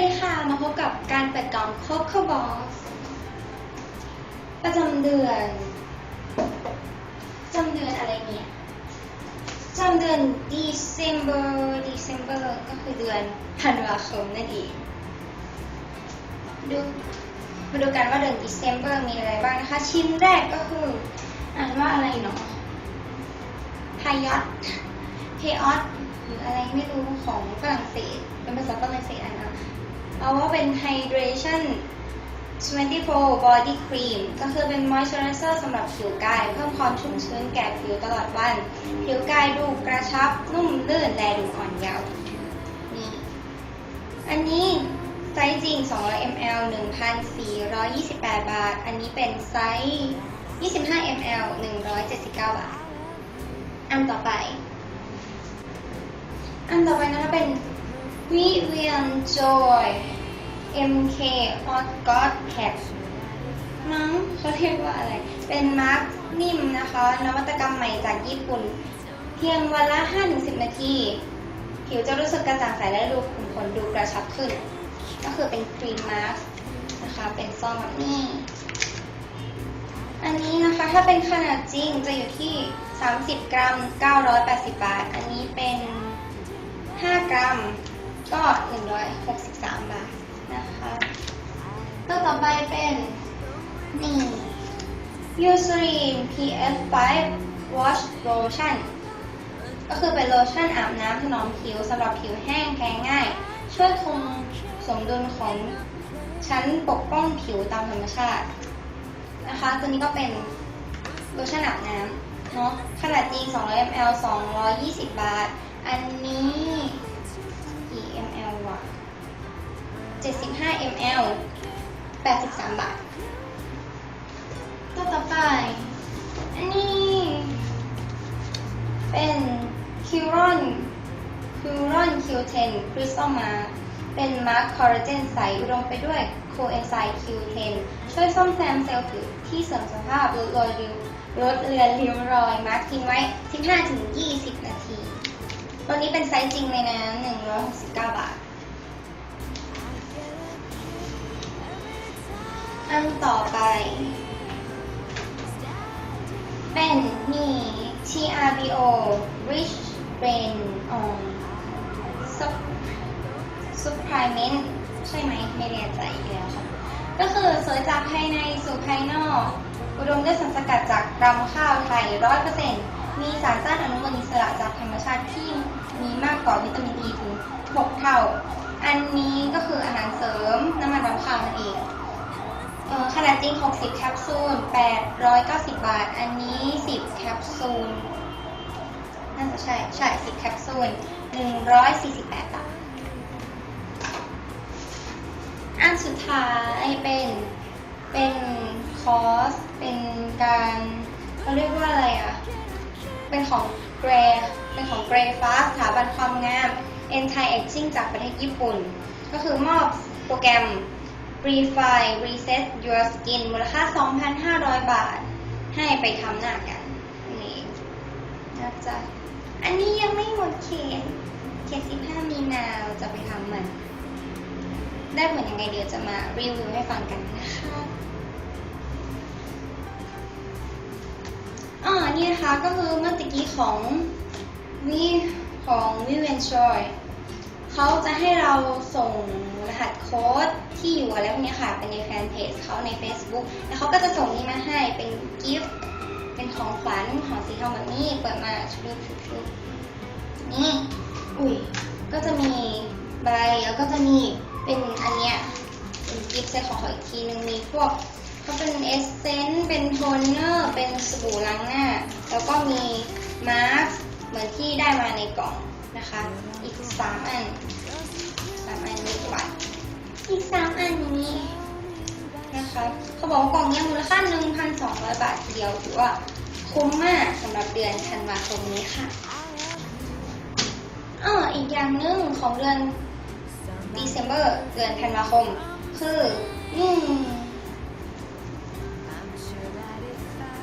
ดีค่ะ มาพบกับการเปิดกล่อง Coco Box ประจำเดือนประจำเดือนอะไรเนี่ยประจำเดือน December December ก็คือเดือนธันวาคมนั่นเองดูมาดูกันว่าเดือน December มีอะไรบ้างนะคะ ชิ้นแรกก็คือ อ่านว่าอะไรเนาะพายอตเพออตหรืออะไรไม่รู้ของฝรั่งเศสเป็นภาษาฝรั่งเศสอะนะ เอาว่าเป็น hydration 24 body cream ก็คือเป็น moisturizer สำหรับผิวกาย เพิ่มความชุ่มชื้นแก่ผิวตลอดวัน ผิวกายดูกระชับ นุ่มลื่น และดูอ่อนเยาว์นี่อันนี้ไซส์จริง 200 ml 1,428 บาท อันนี้เป็นไซส์ 25 ml 179 บาท อันต่อไป อันต่อไปนะคะเป็น Vivian Joy MK Hot God Pack มั้งเขาเรียกว่าอะไร เป็นมาร์กนิ่มนะคะ นวัตกรรมใหม่จากญี่ปุ่น เพียงวันละ 5-10 นาที ผิวจะรู้สึกกระจ่างใสและดูขุ่นขนดูกระชับขึ้น ก็คือเป็นครีมมาร์กนะคะ เป็นซองแบบนี้อันนี้นะคะถ้าเป็นขนาดจริงจะอยู่ที่ 30 กรัม 980 บาท อันนี้เป็น 5 กรัม ก็ 163 บาทนะคะตัวต่อไปเป็นนี่ Eucerin PS5 Wash Lotion ก็คือเป็นโลชั่นอาบน้ำถนอมผิวสำหรับผิวแห้งแพ้ง่าย ช่วยคงสมดุลของชั้นปกป้องผิวตามธรรมชาตินะคะ ตัวนี้ก็เป็นโลชั่นอาบน้ำเนาะขนาดจริง200 ml 220 บาท อันนี้ 75 ml 83 บาท ตัวต่อไป อันนี้ เป็น Curon Curon Q10 Crystal Mask เป็นมาร์คคอลลาเจนใสอุดมไปด้วยโคเอนไซม์ Q10 ช่วยซ่อมแซมเซลล์ผิวที่เสื่อมสภาพลดรอยริ้วลดเลือนริ้วรอยมาร์คทิ้งไว้ 15-20 นาที ตัวนี้เป็นไซส์จริงเลยนะ 169 บาท อันต่อไป เป็นนี่ TRBO Rich Brain on Sup Supplement ใช่ไหมไม่แน่ใจอีกแล้วค่ะ ก็คือสวยจากภายในสู่ภายนอก อุดมด้วยสารสกัดจากรำข้าวไทย100%มีสารต้านอนุมูลอิสระจากธรรมชาติที่มีมากกว่าวิตามินอีถึง 6 เท่า อันนี้ก็คือ ขนาดจริง 60 แคปซูล 890 บาท อันนี้ 10 แคปซูล น่าจะใช่ ใช่ 10 แคปซูล 148 บาท อันสุดท้ายเป็น เป็นคอร์สเป็นการเขาเรียกว่าอะไรอะ เป็นของเกรเป็นของเกรฟ้าสถาบันความงาม Anti Aging จากประเทศญี่ปุ่น ก็คือมอบโปรแกรม Refine Reset Your Skin มูลค่า 2,500 บาท ให้ไปทำหน้ากัน นี่นะจ๊ะอันนี้ยังไม่หมดเขตเขต15 มีนาเราจะไปทำมัน ได้ผลยังไงเดี๋ยวจะมารีวิวให้ฟังกันนะคะอ๋อนี่นะคะก็คือเมื่อตะกี้ของวิของวิเวนชอยเขาจะให้เราส่ง หัสโค้ดที่อยู่อะไรพวกนี้ค่ะเป็นในแฟนเพจเขาใน Facebook แล้วเขาก็จะส่งนี้มาให้เป็นกิฟต์เป็นของขวัญของสีทองแบบนี้เปิดมาชุบชุบชุบนี่อุ้ยก็จะมีใบแล้วก็จะมีเป็นอันเนี้ยเป็นกิฟต์เซตของเขาอีกทีนึงมีพวกเขาเป็นเอสเซนต์เป็นโทนเนอร์เป็นสบู่ล้างหน้า แล้วก็มีมาสก์เหมือนที่ได้มาในกล่องนะคะ อีกสามอัน บอกกล่องเนี้ยมูลค่า 1,200 บาททีเดียวถือว่าคุ้มมากสำหรับเดือนธันวาคมนี้ค่ะอ้ออีกอย่างหนึ่งของเดือน December เดือนธันวาคม คืออืม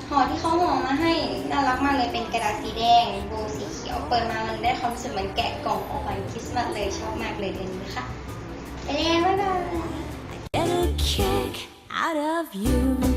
ห่อที่เขาห่อมาให้น่ารักมากเลยเป็นกระดาษสีแดงโบสีเขียวเปิดมามันได้ความรู้สึกเหมือนแกะกล่องของขวัญคริสต์มาสเลยชอบมากเลยเดือนนี้ of you.